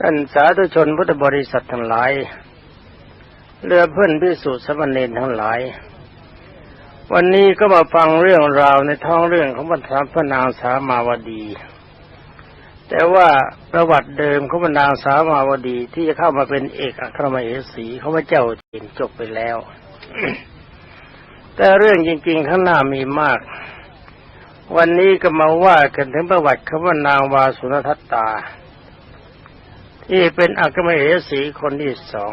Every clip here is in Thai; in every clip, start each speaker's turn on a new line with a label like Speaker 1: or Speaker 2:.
Speaker 1: ท่านสาธุชนพุทธบริษัททั้งหลายเรือเพื่อนพิสุทธิสมณเณรทั้งหลาย วันนี้ก็มาฟังเรื่องราวในท้องเรื่องของบรรทพระนางสามาวดี แต่ว่าประวัติเดิมของบรรนางสามาวดีที่จะเข้ามาเป็นเอกอัครมเหสีเของพระเจ้าเทีนจบไปแล้ว แต่เรื่องจริง ๆ ข้างหน้ามีมาก วันนี้ก็มาว่ากันถึงประวัติของบรรนางวาสุนทัตตา ที่เป็นอัครมเหสีคนที่สอง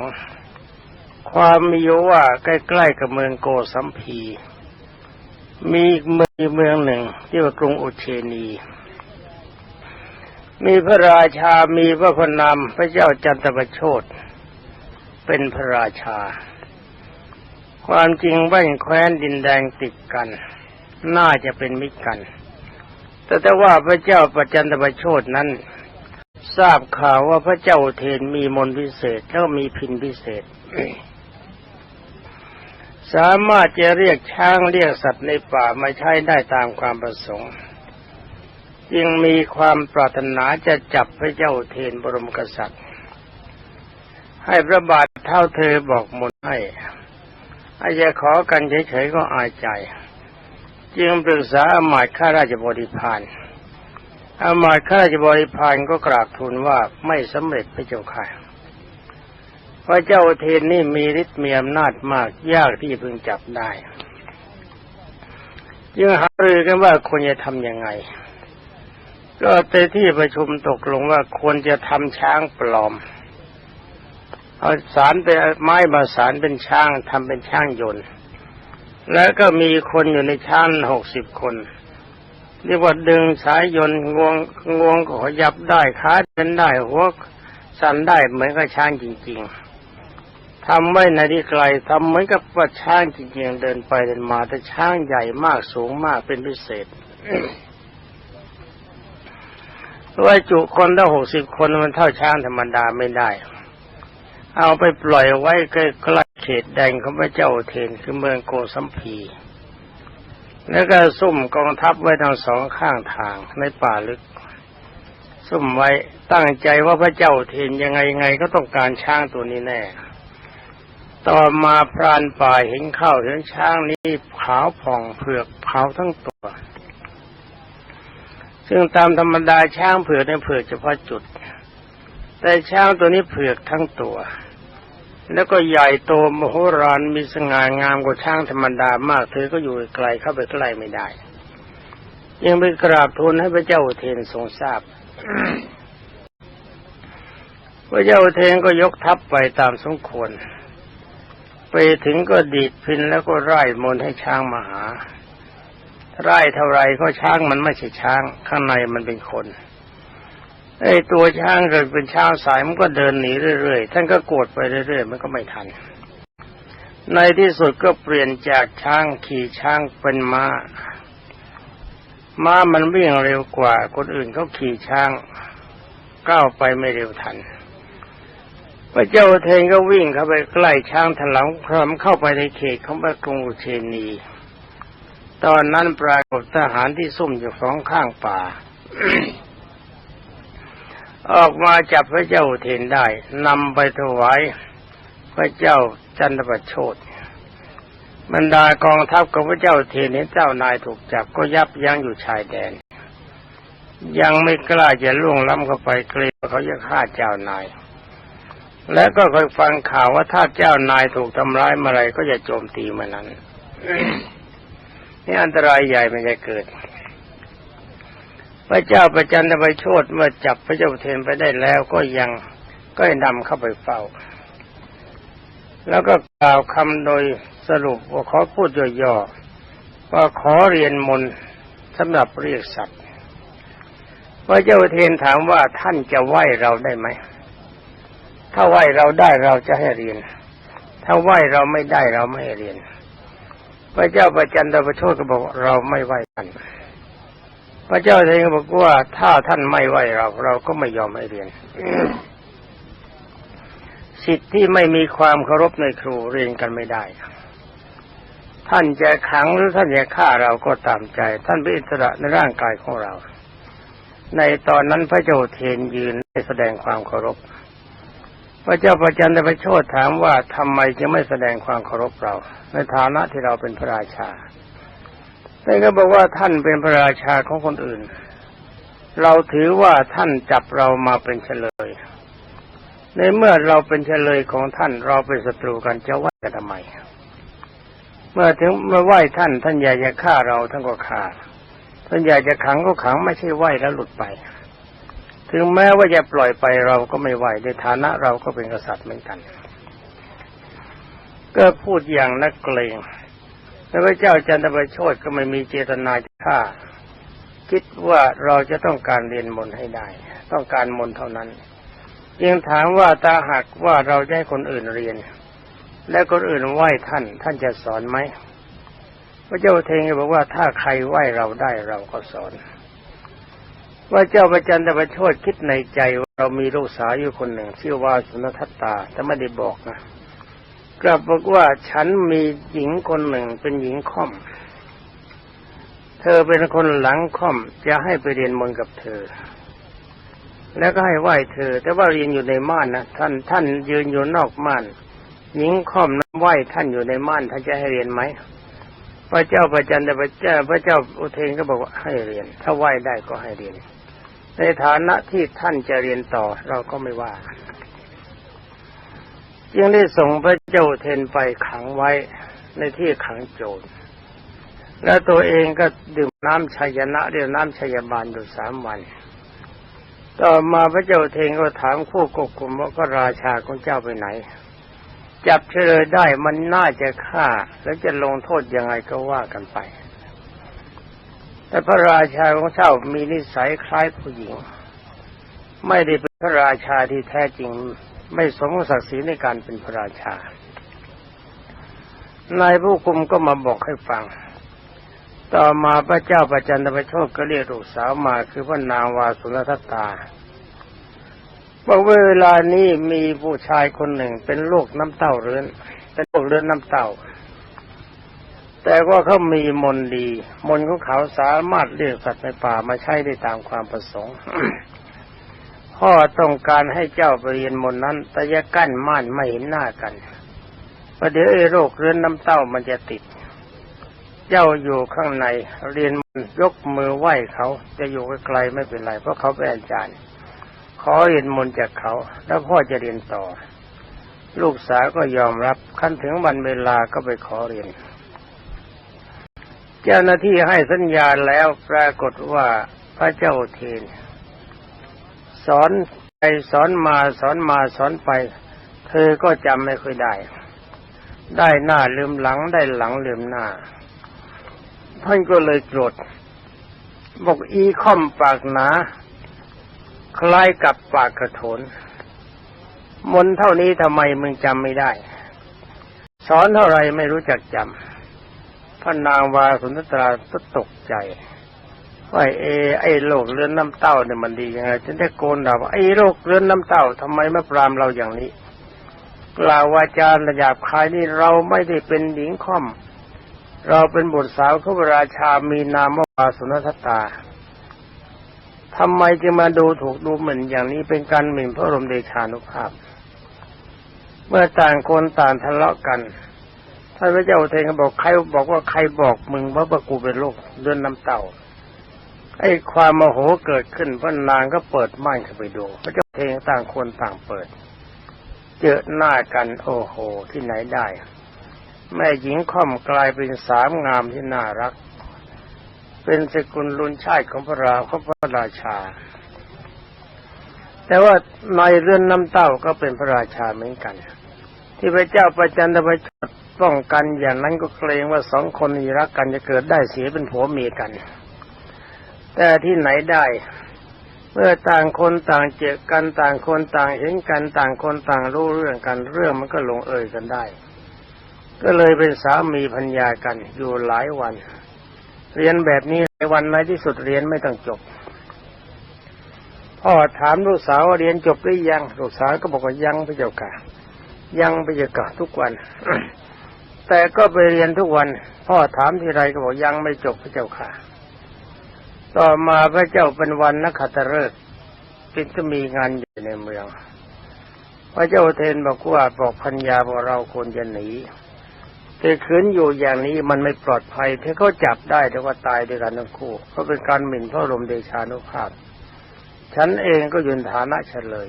Speaker 1: ความมีอยู่ว่าใกล้ๆกับเมืองโกสัมพี มีเมืองเมืองหนึ่งที่ว่ากรุงอุเชนี มีพระราชา มีพระพนามพระเจ้าจันทประโชดเป็นพระราชา ความจริงบ้านแคว้นดินแดงติดกัน น่าจะเป็นมิตรกัน แต่แต่ว่าพระเจ้าประจันตประโชดนั้น ทราบข่าวว่าพระเจ้าเทนมีมนพิเศษแล้วมีพินพิเศษ สามารถจะเรียกช้างเรียกสัตว์ในป่ามาใช้ได้ตามความประสงค์ จึงมีความปรารถนาจะจับพระเจ้าเทนบรมกษัตริย์ ให้พระบาทเท่าเธอบอกมนให้อาจจะขอกันเฉยๆก็อายใจ จึงปรึกษาอมาตย์ข้าราชบริพาร อามาตย์ข้าราชบริพารก็กราบทูลว่าไม่สำเร็จพระเจ้าค่ะพระเจ้าเทนนี่มีฤทธิ์มีอำนาจมากยากที่พึงจับได้จึงหารือกันว่าควรจะทำยังไง ก็ในที่ประชุมตกลงว่าควรจะทำช้างปลอม เอาสารเป็นไม้มาสารเป็นช้างทำเป็นช้างยนต์ แล้วก็มีคนอยู่ในช้างหกสิบคน เรียกว่าดึงสายยนต์งวงงวงก็ขยับได้ขาเป็นได้หัวสั่นได้เหมือนกับช้างจริง ๆทำไว้ในที่ไกลทำเหมือนกับว่าช้างจริง ๆ เดินไปเดินมาแต่ช้างใหญ่มากสูงมากเป็นพิเศษว่าจุคนได้หกสิบคนมันเท่าช้างธรรมดาไม่ได้ เอาไปปล่อยไว้ใกล้ๆเขตแดงของพระเจ้าเทนคือเมืองโกสัมพี แล้วก็ซุ่มกองทัพไว้ทั้งสองข้างทางในป่าลึก ซุ่มไว้ตั้งใจว่าพระเจ้าเทนยังไงไงก็ต้องการช้างตัวนี้แน่ ต่อมาพรานป่าเห็นเข้าเห็นช้างนี้ขาวผ่องเผือกขาวทั้งตัว ซึ่งตามธรรมดาช้างเผือกในเผือกเฉพาะจุด แต่ช้างตัวนี้เผือกทั้งตัว แล้วก็ใหญ่โตมโหฬารมีสง่างามกว่าช้างธรรมดามาก เธอก็อยู่ไกลเข้าไปใกล้ไม่ได้ ยังไปกราบทูลให้พระเจ้าเทนทรงทราบพระเจ้าเทนก็ยกทัพไปตามสมควร ไปถึงก็ดีดพินแล้วก็ไล่มนให้ช้างมาหาไล่เท่าไรก็ช้างมันไม่ใช่ช้าง ข้างในมันเป็นคน ไอ้ตัวช้างเกิดเป็นช้างสายมันก็เดินหนีเรื่อยๆ ท่านก็โกรธไปเรื่อยๆ มันก็ไม่ทัน ในที่สุดก็เปลี่ยนจากช้างขี่ช้างเป็นม้า ม้ามันวิ่งเร็วกว่า คนอื่นเขาขี่ช้างก้าวไปไม่เร็วทันพระเจ้าเทนก็วิ่งเข้าไปใกล้ช้างถลังพร้อมเข้าไปในเขตของพระกรุงอุเชนี ตอนนั้นปรากฏทหารที่ซุ่มอยู่สองข้างป่า ออกมาจับพระเจ้าเทนได้นำไปถวายพระเจ้าจันทประโชดบรรดากองทัพของพระเจ้าเทนเห็นเจ้านายถูกจับก็ยับยั้งอยู่ชายแดน ยังไม่กล้าจะล่วงล้ำเข้าไปเกรงว่าเขาจะฆ่าเจ้านาย แล้วก็คอยฟังข่าวว่าถ้าเจ้านายถูกทำร้ายเมื่อไรก็จะโจมตีเมื่อนั้นนี่อันตรายใหญ่มันจะเกิด พระเจ้าประจันตไปโชดเมื่อจับพระเจ้าเทนไปได้แล้วก็ยังก็นำเข้าไปเฝ้า แล้วก็กล่าวคำโดยสรุปว่าขอพูดย่อๆว่าขอเรียนมนต์สำหรับเรียกสัตว์พระเจ้าเทนถามว่าท่านจะไหวเราได้ไหมถ้าไหวเราได้เราจะให้เรียน ถ้าไหวเราไม่ได้เราไม่ให้เรียน พระเจ้าประจันตประโชดก็บอกเราไม่ไหวท่าน พระเจ้าเองบอกว่าถ้าท่านไม่ไหวเรา เราก็ไม่ยอมให้เรียนสิทธิ์ที่ไม่มีความเคารพในครูเรียนกันไม่ได้ ท่านจะขังหรือท่านจะฆ่าเราก็ตามใจ ท่านเป็นอิสระในร่างกายของเรา ในตอนนั้นพระเจ้าเทนยืนได้แสดงความเคารพ พระเจ้าประจันตประโชดถามว่าทำไมจึงไม่แสดงความเคารพเรา ในฐานะที่เราเป็นพระราชา ท่ก็บอกว่าท่านเป็นพระราชาของคนอื่น เราถือว่าท่านจับเรามาเป็นเฉลย ในเมื่อเราเป็นเฉลยของท่านเราเป็นศัตรูกันจะว่ากันทำไม เมื่อถึงเมื่อไหว้ท่านท่านอยากจะฆ่าเราท่านก็ฆ่า ท่านอยากจะขังก็ขังไม่ใช่ไหว้แล้วหลุดไป ถึงแม้ว่าจะปล่อยไปเราก็ไม่ไหวในฐานะเราก็เป็นกษัตริย์เหมือนกัน ก็พูดอย่างนักเกรง แต่พระเจ้าจันทประโชดก็ไม่มีเจตนาจะฆ่า คิดว่าเราจะต้องการเรียนมนต์ให้ได้ ต้องการมนต์เท่านั้นยังถามว่าตาหากว่าเราจะให้คนอื่นเรียน และคนอื่นไหว้ท่าน ท่านจะสอนไหมพระเจ้าเทงก็บอกว่าถ้าใครไหว้เราได้เราก็สอนว่าเจ้าประจันตประโชดคิดในใจว่าเรามีลูกสาวอยู่คนหนึ่งชื่อว่าสุนทัตตาแต่ไม่ได้บอกนะ กลับบอกว่าฉันมีหญิงคนหนึ่งเป็นหญิงค่อม เธอเป็นคนหลังค่อมจะให้ไปเรียนมนกับเธอ แล้วก็ให้ไหว้เธอ แต่ว่าเรียนอยู่ในม่านนะท่านท่านยืนอยู่นอกม่าน หญิงค่อมนั้นไหว้ท่านอยู่ในม่านท่านจะให้เรียนไหมพระเจ้าประจันตพระเจ้าพระเจ้าอุเทนก็บอกว่าให้เรียน ถ้าไหว้ได้ก็ให้เรียน ในฐานะที่ท่านจะเรียนต่อเราก็ไม่ว่า ยังได้ส่งพระเจ้าเทนไปขังไว้ในที่ขังโจร แล้วตัวเองก็ดื่มน้ำชัยนะเรียกน้ำชัยบาลอยู่สามวัน ต่อมาพระเจ้าเทนก็ถามคู่ควบคุมว่าก็ราชาของเจ้าไปไหน จับเฉลยได้มันน่าจะฆ่า แล้วจะลงโทษยังไงก็ว่ากันไป แต่พระราชาของเจ้ามีนิสัยคล้ายผู้หญิง ไม่ได้เป็นพระราชาที่แท้จริง ไม่สมศักดิ์ศรีในการเป็นพระราชา นายผู้คุมก็มาบอกให้ฟัง ต่อมาพระเจ้าประจันตประโชคก็เรียกลูกสาวมาคือพระนางวาสุนทตาบอกว่าเวลานี้มีผู้ชายคนหนึ่งเป็นโรคน้ำเต้าเรื้อนเป็นโรคเรื้อนน้ำเต้า แต่ว่าเขามีมนดี มนของเขาสามารถเรียกสัตว์ในป่ามาใช้ได้ตามความประสงค์ พ่อต้องการให้เจ้าไปเรียนมนนั้น แต่ย่ากั้นม่านไม่เห็นหน้ากันประเดี๋ยวไอ้โรคเรื้อนน้ำเต้ามันจะติด เจ้าอยู่ข้างในเรียนมนยกมือไหว้เขาจะอยู่ไกลไม่เป็นไรเพราะเขาเป็นอาจารย์ ขอเรียนมนจากเขา แล้วพ่อจะเรียนต่อ ลูกสาวก็ยอมรับขั้นถึงวันเวลาก็ไปขอเรียนเจ้าหน้าที่ให้สัญญาณแล้วปรากฏว่าพระเจ้าเทน สอนไปสอนมาสอนมาสอนไป เธอก็จำไม่ค่อยได้ ได้หน้าลืมหลังได้หลังลืมหน้าท่านก็เลยโกรธบอกอีค่อมปากหนา คล้ายกับปากกระโถน มนเท่านี้ทำไมมึงจำไม่ได้ สอนเท่าไรไม่รู้จักจำพระนางวาสุนทราก็ตกใจ ว่าเอไอ้โรคเลือนน้ำเต้าเนี่ยมันดียังไงฉันได้โกนด่าว่าไอ้โรคเลือนน้ำเต้าทำไมไม่ปรามเราอย่างนี้กล่าววาจาระยาบคายนี่เราไม่ได้เป็นหญิงค่อม เราเป็นบุตรสาวของพราชามีนามว่าสุนทตาทำไมจะมาดูถูกดูหมิ่นอย่างนี้เป็นการหมิ่นพระรมเดชานุภาพ เมื่อต่างคนต่างทะเลาะกันท่านพระเจ้าเทงก็บอกใครบอกว่าใครบอกมึงว่าประกูเป็นโรคเลือนน้ำเต้า ไอ้ความโมโหเกิดขึ้นพระนางก็เปิดม่านเข้าไปดูพระเจ้าเทงต่างคนต่างเปิด เจอหน้ากันโอ้โหที่ไหนได้ แม่หญิงค่อมกลายเป็นสามงามที่น่ารัก เป็นสกุลลุนชาติของพระราของพระราชา แต่ว่าในเรือนน้ำเต้าก็เป็นพระราชาเหมือนกัน ที่พระเจ้าประจันตประชดป้องกันอย่างนั้นก็เกรงว่าสองคนนี้รักกันจะเกิดได้เสียเป็นผัวเมียกัน แต่ที่ไหนได้ เมื่อต่างคนต่างเจอกันต่างคนต่างเห็นกันต่างคนต่างรู้เรื่องกันเรื่องมันก็ลงเอยกันได้ ก็เลยเป็นสามีพัญญากันอยู่หลายวัน เรียนแบบนี้ในวันในที่สุดเรียนไม่ต้องจบพ่อถามลูกสาวเรียนจบหรือยังลูกสาวก็บอกว่ายังพระเจ้าค่ะยังพระเจ้าค่ะทุกวัน แต่ก็ไปเรียนทุกวัน พ่อถามทีไรก็บอกยังไม่จบพระเจ้าค่ะ ต่อมาพระเจ้าเป็นวันนักขัตฤกษ์จึงจะมีงานอยู่ในเมือง พระเจ้าเทนบอกว่าบอกพัญญาบอกเราควรจะหนีแต่ขืนอยู่อย่างนี้มันไม่ปลอดภัยถ้าเขาจับได้แต่ว่าตายด้วยกันทั้งคู่ก็เป็นการหมิ่นพระบรมเดชานุภาพ ฉันเองก็ยืนฐานะเฉลย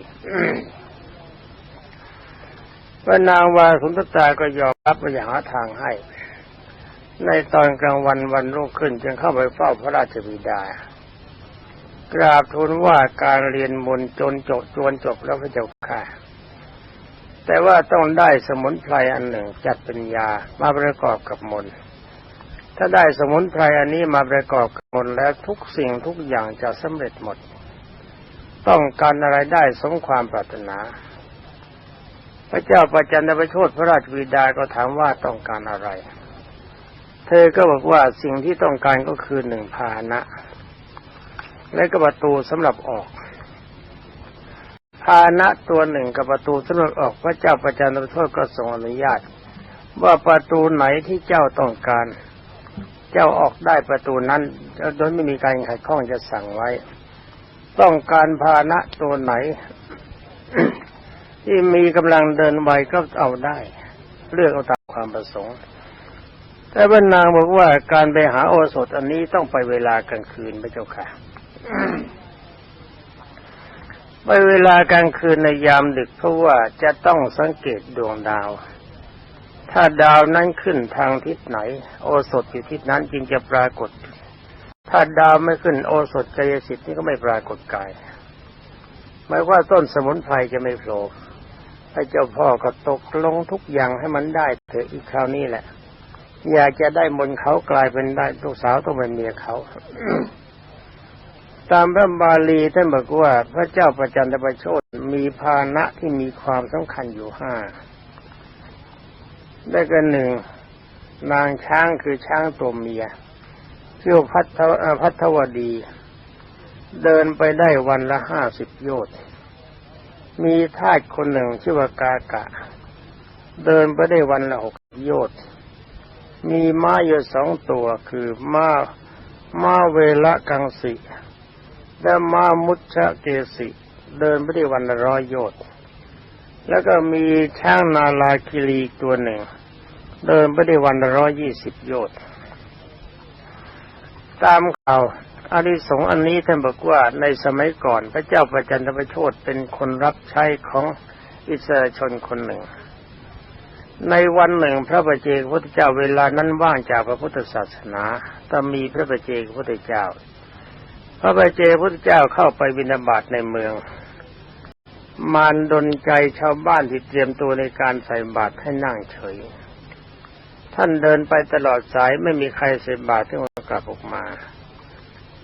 Speaker 1: พระนางวาสุนทตาก็ยอมรับว่าอย่าหาทางให้ ในตอนกลางวันวันรุ่งขึ้นจึงเข้าไปเฝ้าพระราชบิดา กราบทูลว่าการเรียนมนจนจบจวนจบแล้วพระเจ้าค่ะ แต่ว่าต้องได้สมุนไพรอันหนึ่งจัดเป็นยามาประกอบกับมนถ้าได้สมุนไพรอันนี้มาประกอบกับมนแล้วทุกสิ่งทุกอย่างจะสำเร็จหมด ต้องการอะไรได้สมความปรารถนา พระเจ้าประจันตประโชดพระราชบิดาก็ถามว่าต้องการอะไร เธอก็บอกว่าสิ่งที่ต้องการก็คือหนึ่งพาหนะ และก็ประตูสำหรับออก พาหนะตัวหนึ่งกับประตูสำหรับออกพระเจ้าประจันตประโชดก็ทรงอนุญาต ว่าประตูไหนที่เจ้าต้องการ เจ้าออกได้ประตูนั้นโดยไม่มีการขัดข้องจะสั่งไว้ ต้องการพาหนะตัวไหน ที่มีกำลังเดินไวก็เอาได้ เลือกเอาตามความประสงค์ แต่บรรนางบอกว่าการไปหาโอสถอันนี้ต้องไปเวลากลางคืนพระเจ้าค่ะไปเวลากลางคืนในยามดึกเพราะว่าจะต้องสังเกตดวงดาว ถ้าดาวนั้นขึ้นทางทิศไหน โอสถอยู่ทิศนั้นจึงจะปรากฏ ถ้าดาวไม่ขึ้นโอสถกายสิทธิ์นี่ก็ไม่ปรากฏกายหมายว่าต้นสมุนไพรจะไม่โผล่พระเจ้าพ่อก็ตกลงทุกอย่างให้มันได้เถอะอีกคราวนี้แหละ อยากจะได้มนเขากลายเป็นได้ลูกสาวต้องเป็นเมียเขา ตามพระบาลีท่านบอกว่า พระเจ้าประจันตประโชดมีพาหนะที่มีความสำคัญอยู่ห้าได้กันหนึ่งนางช้างคือช้างตัวเมียชื่อพัทพัทวดี เดินไปได้วันละห้าสิบโยชน์มีทาสคนหนึ่งชื่อว่ากากะ เดินไปได้วันละหกโยชน์ มีม้าอยู่สองตัวคือม้าม้าเวละกังสิ และม้ามุชะเกสิ เดินไปได้วันร้อยโยชน์แล้วก็มีช้างนาลาคิรีตัวหนึ่ง เดินไปได้วันร้อยยี่สิบโยชน์ตามข่าวอาริสงส์อันนี้ท่านบอกว่าในสมัยก่อนพระเจ้าประจันตประโชดเป็นคนรับใช้ของอิสราชนคนหนึ่ง ในวันหนึ่งพระประเจกพุทธเจ้าเวลานั้นว่างจากพระพุทธศาสนาแต่มีพระประเจกพุทธเจ้า พระประเจกพุทธเจ้าเข้าไปบิณฑบาตในเมือง มารดนใจชาวบ้านที่เตรียมตัวในการใส่บาตรให้นั่งเฉย ท่านเดินไปตลอดสายไม่มีใครใส่บาตรที่มากลับออกมา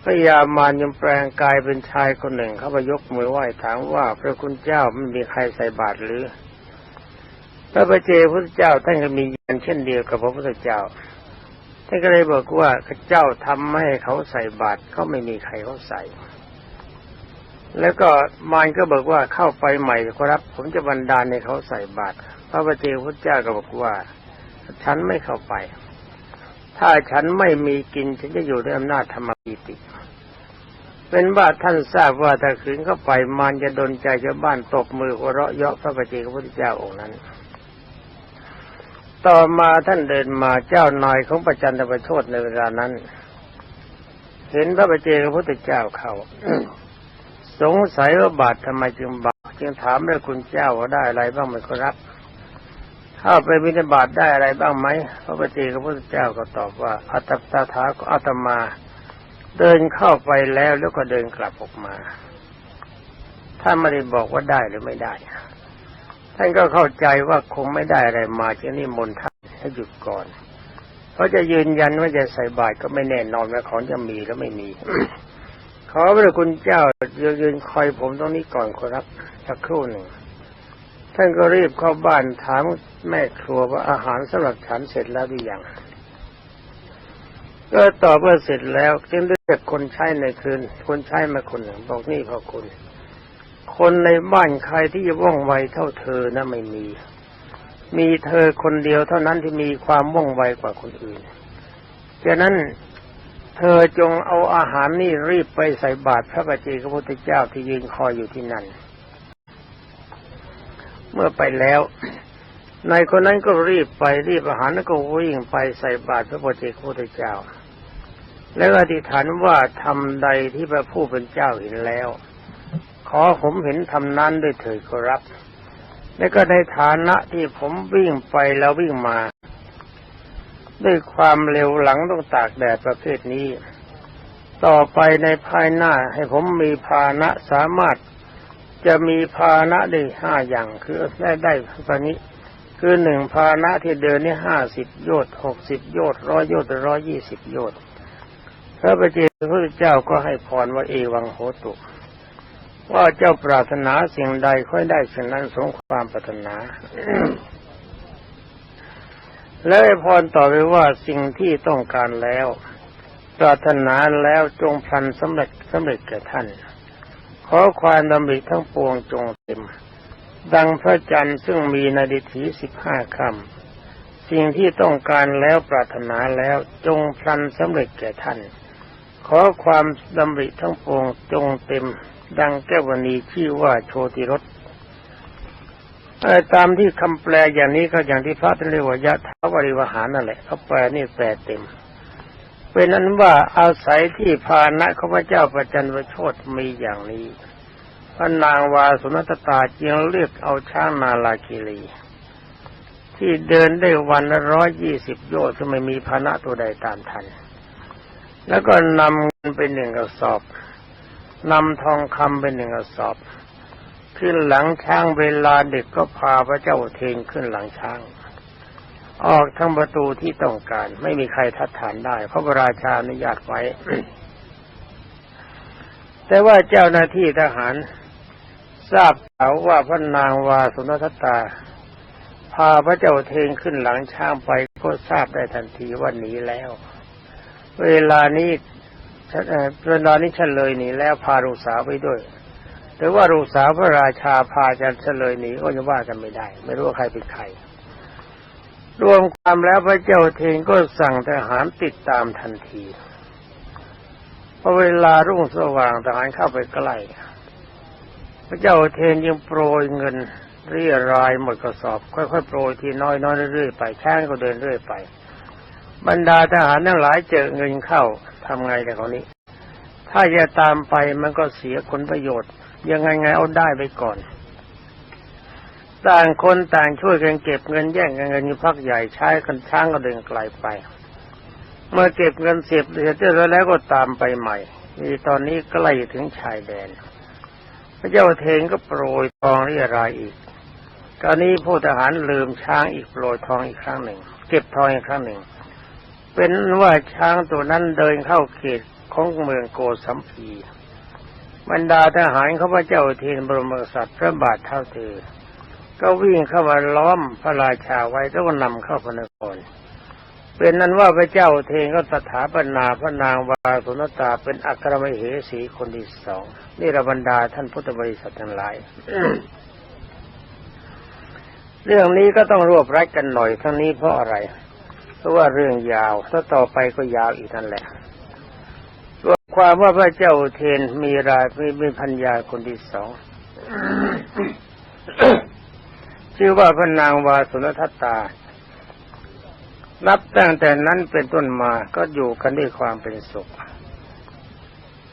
Speaker 1: พระยามารยังแปลงกายเป็นชายคนหนึ่ง เขาไปยกมือไหว้ถามว่าพระคุณเจ้าไม่มีใครใส่บาตรหรือ พระประเจพุทธเจ้าท่านก็มียันเช่นเดียวกับพระพุทธเจ้าท่านก็เลยบอกว่าเจ้าทำไม่ให้เขาใส่บาตรเขาไม่มีใครเขาใส่ แล้วก็มารก็บอกว่าเข้าไปใหม่ครับผมจะบันดาลให้เขาใส่บาตรพระประเจพุทธเจ้าก็บอกว่า ฉันไม่เข้าไป ถ้าฉันไม่มีกินฉันจะอยู่ด้วยอำนาจธรรมปีติเป็นว่าท่านทราบว่าถ้าขืนเข้าไปมารจะดนใจชาวบ้านตบมือหัวเราะเยาะพระประเจกพุทธเจ้าองค์นั้น ต่อมาท่านเดินมาเจ้านายของประจันตประโชดในเวลานั้น เห็นพระประเจกพระพุทธเจ้าเขาสงสัยว่าบาททำไมจึงบาจึงถามด้วยคุณเจ้าว่าได้อะไรบ้างไหมครับเข้าไปบิณฑบาตได้อะไรบ้างไหมพระปฏิกับพระพุทธเจ้าก็ตอบว่าอัตตาถาก็อัตมา เดินเข้าไปแล้วแล้วก็เดินกลับออกมาท่านไม่ได้บอกว่าได้หรือไม่ได้ ท่านก็เข้าใจว่าคงไม่ได้อะไรมาจึงนิมนต์ท่านให้หยุดก่อน เพราะจะยืนยันว่าจะใส่บาตรก็ไม่แน่นอนว่าของจะมีหรือไม่มี ขอพระคุณเจ้ายืนคอยผมตรงนี้ก่อนครับสักครู่หนึ่งท่านก็รีบเข้าบ้านถามแม่ครัวว่าอาหารสำหรับฉันเสร็จแล้วหรือยังก็ตอบว่าเสร็จแล้วจึงเรียกคนใช้ในคืน คนใช้มาคนหนึ่งบอกนี่พอคุณ คนในบ้านใครที่จะว่องไวเท่าเธอนะไม่มี มีเธอคนเดียวเท่านั้นที่มีความว่องไวกว่าคนอื่นฉะนั้นเธอจงเอาอาหารนี่รีบไปใส่บาตรพระบัจเจกพระพุทธเจ้าที่ยืนคอยอยู่ที่นั่น เมื่อไปแล้วนายคนนั้นก็รีบไปรีบอาหารแล้วก็วิ่งไปใส่บาตรพระบัจเจกพุทธเจ้า แล้วอธิษฐานว่าทำใดที่พระผู้เป็นเจ้าเห็นแล้ว ขอผมเห็นทำนั้นด้วยเถิดขอรับและก็ในฐานะที่ผมวิ่งไปแล้ววิ่งมา ด้วยความเร็วหลังต้องตากแดดประเภทนี้ ต่อไปในภายหน้าให้ผมมีภาณะสามารถจะมีภาณะได้ห้าอย่างคือได้ได้ตอนนี้ คือหนึ่งภาณะที่เดินนี่ห้าสิบโยชน์หกสิบโยชน์ร้อยโยชน์ร้อยยี่สิบโยชน์พระประเจกพระเจ้าก็ให้พรว่าเอวังโหตุ ว่าเจ้าปรารถนาสิ่งใดค่อยได้สิ่งนั้นสมความปรารถนา แล้วให้พรต่อไปว่าสิ่งที่ต้องการแล้ว ปรารถนาแล้วจงพันสำเร็จสำเร็จแก่ท่าน ขอความดำริทั้งปวงจงเต็ม ดังพระจันทร์ซึ่งมีนาดิถีสิบห้าคำสิ่งที่ต้องการแล้วปรารถนาแล้วจงพลันสำเร็จแก่ท่าน ขอความดำริทั้งปวงจงเต็ม ดังแก้วณีชื่อว่าโชติรสตามที่คำแปลอย่างนี้ก็อย่างที่พระท่านเรียกว่ายะถาวริวหารนั่นแหละเขาแปลนี่แปลเต็ม เป็นนั้นว่าอาศัยที่พานะข้าพเจ้าประจันวโชตมีอย่างนี้พระนางวาสุนัตตาจึงเลือกเอาช้างนาลาคิรี ที่เดินได้วันละร้อยยี่สิบโยชน์ที่ไม่มีพานะตัวใดตามทัน แล้วก็นำเงินไปหนึ่งกระสอบ นำทองคำไปหนึ่งกระสอบ ขึ้นหลังช้างเวลาเด็กก็พาพระเจ้าเทนขึ้นหลังช้าง ออกทั้งประตูที่ต้องการ ไม่มีใครทัดทานได้ เพราะพระราชาอนุญาตไว้ แต่ว่าเจ้าหน้าที่ทหาร ทราบข่าวว่าพระนางวาสุนทตา พาพระเจ้าเทนขึ้นหลังช้างไปก็ทราบได้ทันทีว่าหนีแล้ว เวลานี้ เอ่อเวลานี้เฉลยหนีแล้วพาลูกสาวไปด้วยแต่ว่าลูกสาวพระราชาพาจะเฉลยหนีก็จะว่ากันไม่ได้ ไม่รู้ว่าใครเป็นใคร รวมความแล้วพระเจ้าเทนก็สั่งทหารติดตามทันทีพอเวลารุ่งสว่างทหารเข้าไปใกล้พระเจ้าเทนยังโปรยเงินเรียรายหมดกระสอบ ค่อยๆโปรยทีน้อยๆเรื่อยๆไปช้างก็เดินเรื่อยไป บรรดาทหารทั้งหลายเจอเงินเข้าทำไงแต่เขานี้ ถ้าจะตามไปมันก็เสียผลประโยชน์ ยังไงไงเอาได้ไปก่อน ต่างคนต่างช่วยกันเก็บเงินแย่งกันเงินอยู่พักใหญ่ใช้กันช้างก็เดินไกลไป เมื่อเก็บเงินเสร็จเสร็จเรียบร้อยแล้วก็ตามไปใหม่นี่ตอนนี้ใกล้ถึงชายแดน พระเจ้าเทนก็โปรยทองเรียรายอีกตอนนี้ผู้ทหารลืมช้างอีกโปรยทองอีกครั้งหนึ่ง เก็บทองอีกครั้งหนึ่ง เป็นว่าช้างตัวนั้นเดินเข้าเขตของเมืองโกสัมพีบรรดาทหารข้าพเจ้าเทนบรมกษัตริย์พระบาทเท่าเธอ ก็วิ่งเข้ามาล้อมพระราชาไว้แล้วก็นำเข้าพระนครเป็นนั้นว่าพระเจ้าเทนก็สถาปนาพระนางวาสุนตาเป็นอัครมเหสีคนที่สองนี่ระบรรดาท่านพุทธบริษัททั้งหลาย เรื่องนี้ก็ต้องรวบรัดกันหน่อยทั้งนี้เพราะอะไร เพราะว่าเรื่องยาวถ้าต่อไปก็ยาวอีกนั่นแหละรวมความว่าพระเจ้าเทนมีรายมีมีพัญญาคนที่สองชื่อว่าพระนางวาสุนทัตตา นับตั้งแต่นั้นเป็นต้นมาก็อยู่กันด้วยความเป็นสุข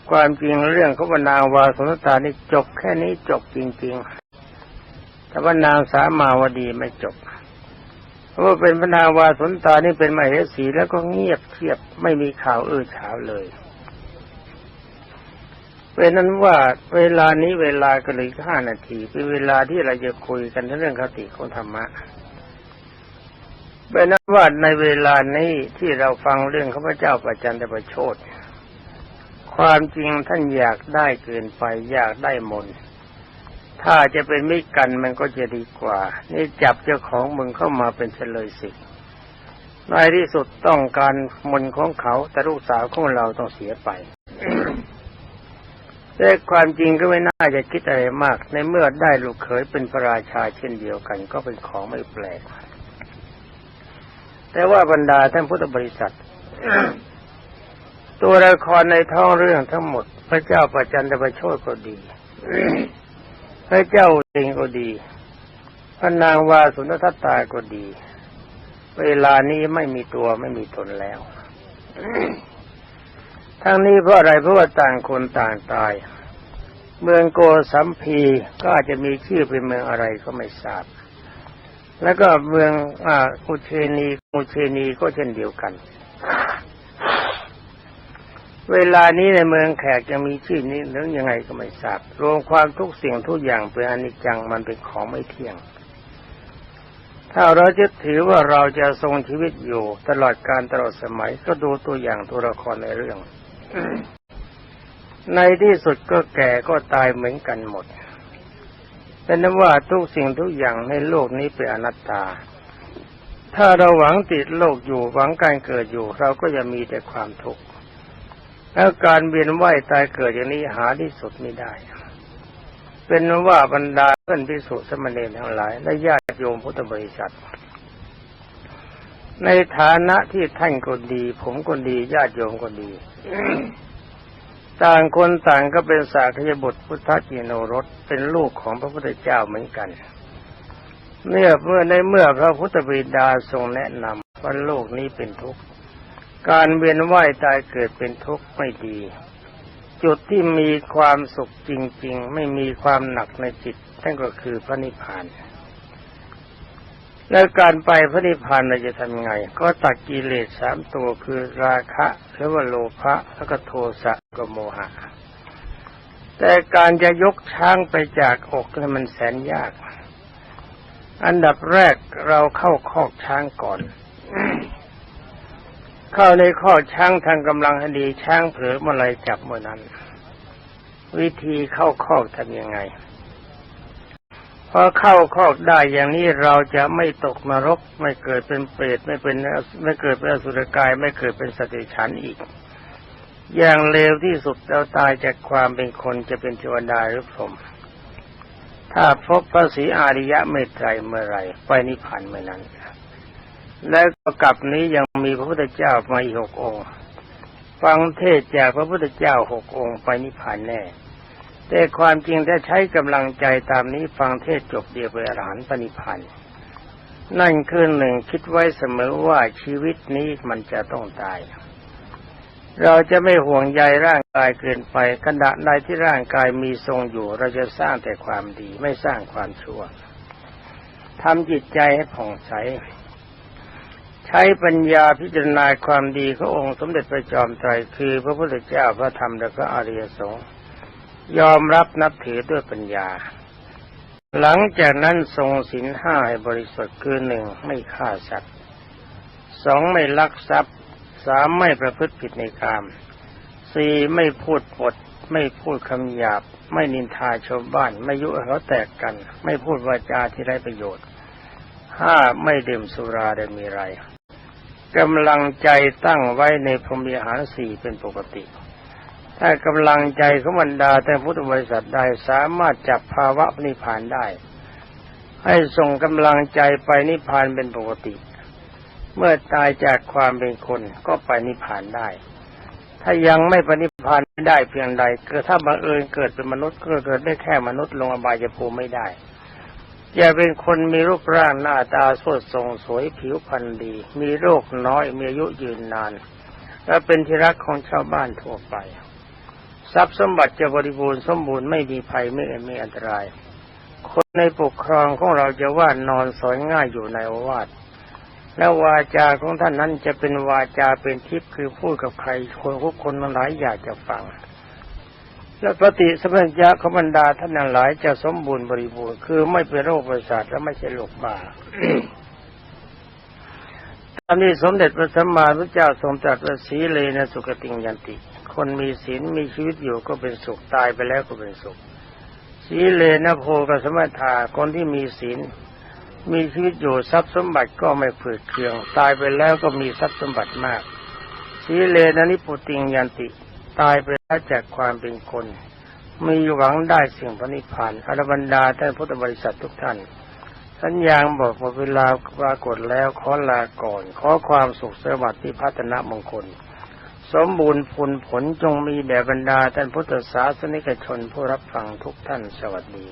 Speaker 1: ความจริงเรื่องของพระนางวาสุนทัตตานี่จบแค่นี้จบจริง ๆ แต่ว่านางสามาวดีไม่จบ ว่าเป็นพระนาวาสนตานี่เป็นมเหสีแล้วก็เงียบเทียบไม่มีข่าวเอื้อฉาวเลยเป็นนั้นว่าเวลานี้เวลาก็เลยห้านาทีเป็นเวลาที่เราจะคุยกันเรื่องคติของธรรมะเป็นนั้นว่าในเวลานี้ที่เราฟังเรื่องข้าพเจ้าประจันตประโชดความจริงท่านอยากได้เกินไปอยากได้มนต์ ถ้าจะเป็นมิตรกันมันก็จะดีกว่า นี่จับเจ้าของมึงเข้ามาเป็นเฉลยสิในที่สุดต้องการมนต์ของเขา แต่ลูกสาวของเราต้องเสียไปแต่ความจริงก็ไม่น่าจะคิดอะไรมาก ในเมื่อได้ลูกเขยเป็นพระราชาเช่นเดียวกัน ก็เป็นของไม่แปลก แต่ว่าบรรดาท่านพุทธบริษัทตตัวละครในท้องเรื่องทั้งหมด พระเจ้าประจันตประโชดก็ดี พระเจ้าเองก็ดี พระนางวาสุนทัตตาก็ดี เวลานี้ไม่มีตัวไม่มีตนแล้วทั้งนี้เพราะอะไรเพราะว่าต่างคนต่างตาย เมืองโกสัมพีก็อาจจะมีชื่อเป็นเมืองอะไรก็ไม่ทราบ แล้วก็เมืองอุเชนีอุเชนีก็เช่นเดียวกัน เวลานี้ในเมืองแขกจะมีชื่อนี้หรือยังไงก็ไม่ทราบ รวมความทุกสิ่งทุกอย่างเป็นอนิจจังมันเป็นของไม่เที่ยง ถ้าเราจะถือว่าเราจะทรงชีวิตอยู่ ตลอดการตลอดสมัยก็ดูตัวอย่างตัวละครในเรื่อง ในที่สุดก็แก่ก็ตายเหมือนกันหมดเป็นนั้นว่าทุกสิ่งทุกอย่างในโลกนี้เป็นอนัตตา ถ้าเราหวังติดโลกอยู่หวังการเกิดอยู่ เราก็จะมีแต่ความทุกข์ แล้วการเวียนว่ายตายเกิดอย่างนี้หาที่สุดไม่ได้ เป็นว่าบรรดาเพื่อนพิสุสมณีทั้งหลาย และญาติโยมพุทธบริษัท ในฐานะที่ท่านก็ดี ผมก็ดีญาติโยมก็ดี ต่างคนต่างก็เป็นสาคยบุตรพุทธจิโนรสเป็นลูกของพระพุทธเจ้าเหมือนกันเมื่อเมื่อในเมื่อพระพุทธบิดาทรงแนะนำว่าโลกนี้เป็นทุกข์ การเวียนว่ายตายเกิดเป็นทุกข์ไม่ดี จุดที่มีความสุขจริง ๆ ไม่มีความหนักในจิตนั่นก็คือพระนิพพานแล้วการไปพระนิพพานเราจะทำไง ก็ตัดกิเลสสามตัวคือราคะหรือว่าโลภะแล้วก็โทสะกับโมหะ แต่การจะยกช้างไปจากอกนี่มันแสนยาก อันดับแรกเราเข้าคอกช้างก่อน เข้าในข้อช้างทางกำลังหดีช้างเผลอเมื่อไรจับเมื่อนั้น วิธีเข้าคอกทำยังไงพอเข้าคอกได้อย่างนี้เราจะไม่ตกนรก ไม่เกิดเป็นเปรตไม่เป็นไม่เกิดเป็นอสุรกาย ไม่เกิดเป็นสติฉันอีก อย่างเลวที่สุดเราตายจากความเป็นคนจะเป็นเทวดาหรือพรหมถ้าพบพระศรีอาริยะเมตไตรเมื่อไรไปนิพพานเมื่อนั้น แล้วก็กลับนี้ยังมีพระพุทธเจ้ามาอีกหกองค์ ฟังเทศจากพระพุทธเจ้าหกองค์ไปนิพพานแน่ แต่ความจริงถ้าใช้กำลังใจตามนี้ฟังเทศจบเดียวไปอรหันต์ปณิพันธ์นั่นคือหนึ่งคิดไว้เสมอว่าชีวิตนี้มันจะต้องตาย เราจะไม่ห่วงใยร่างกายเกินไปขณะใดที่ร่างกายมีทรงอยู่ เราจะสร้างแต่ความดีไม่สร้างความชั่วทำจิตใจให้ผ่องใส ใช้ปัญญาพิจารณาความดีขององค์สมเด็จพระจอมไตรคือ พระพุทธเจ้าพระธรรมและพระอริยสงฆ์ยอมรับนับถือด้วยปัญญา หลังจากนั้นทรงศีลห้าให้บริสุทธิ์คือหนึ่งไม่ฆ่าสัตว์สองไม่ลักทรัพย์สามไม่ประพฤติผิดในกามสี่ไม่พูดปด ไม่พูดคำหยาบ ไม่นินทาชาวบ้าน ไม่ยุเขาแตกกัน ไม่พูดวาจาที่ไร้ประโยชน์ห้าไม่ดื่มสุราได้มีไร กำลังใจตั้งไว้ในพรหมีหารสี่เป็นปกติ ถ้ากำลังใจของบรรดาแต่พุทธบริษัทใดสามารถจับภาวะนิพพานได้ ให้ส่งกำลังใจไปนิพพานเป็นปกติ เมื่อตายจากความเป็นคนก็ไปนิพพานได้ ถ้ายังไม่ไปนิพพานไม่ได้เพียงใดเกิดถ้าบังเอิญเกิดเป็นมนุษย์ก็เกิดได้แค่มนุษย์ลงอบายภูมิไม่ได้ อย่าเป็นคนมีรูปร่างหน้าตาสดทรงสวยผิวพรรณดี มีโรคน้อยมีอายุยืนนาน และเป็นที่รักของชาวบ้านทั่วไป ทรัพย์สมบัติจะบริบูรณ์สมบูรณ์ไม่มีภัยไม่มีอันตราย คนในปกครองของเราจะว่านอนสอนง่ายอยู่ในอวาทแล้วาจาของท่านนั้นจะเป็นวาจาเป็นทิพย์คือพูดกับใครคนทุกคนหลายอยากจะฟัง และปฏิสัมพัญญะของบรรดาท่านหลายจะสมบูรณ์บริบูรณ์คือไม่เป็นโรคประสาทและไม่ใช่โรคบ้าตามนี้สมเด็จพระสัมมาสัมพุทธเจ้าทรงตรัสว่าสีเลนะสุขติงยันติ คนมีศีลมีชีวิตอยู่ก็เป็นสุขตายไปแล้วก็เป็นสุข สีเลนะโพกสมัทาคนที่มีศีลมีชีวิตอยู่ทรัพย์สมบัติก็ไม่ฝืดเคือง ตายไปแล้วก็มีทรัพย์สมบัติมาก สีเลนะนิพุติงยันติ ตายไปแล้วจากความเป็นคน มีหวังได้สิ่งพระนิพพานอรบันดาท่านพุทธบริษัททุกท่าน สัญญาณบอกว่าเวลาปรากฏแล้วขอลาก่อน ขอความสุขสวัสดิ์ที่พัฒนามงคล สมบูรณ์ผลผลจงมีแด่บรรดาท่านพุทธศาสนิกชนผู้รับฟังทุกท่านสวัสดี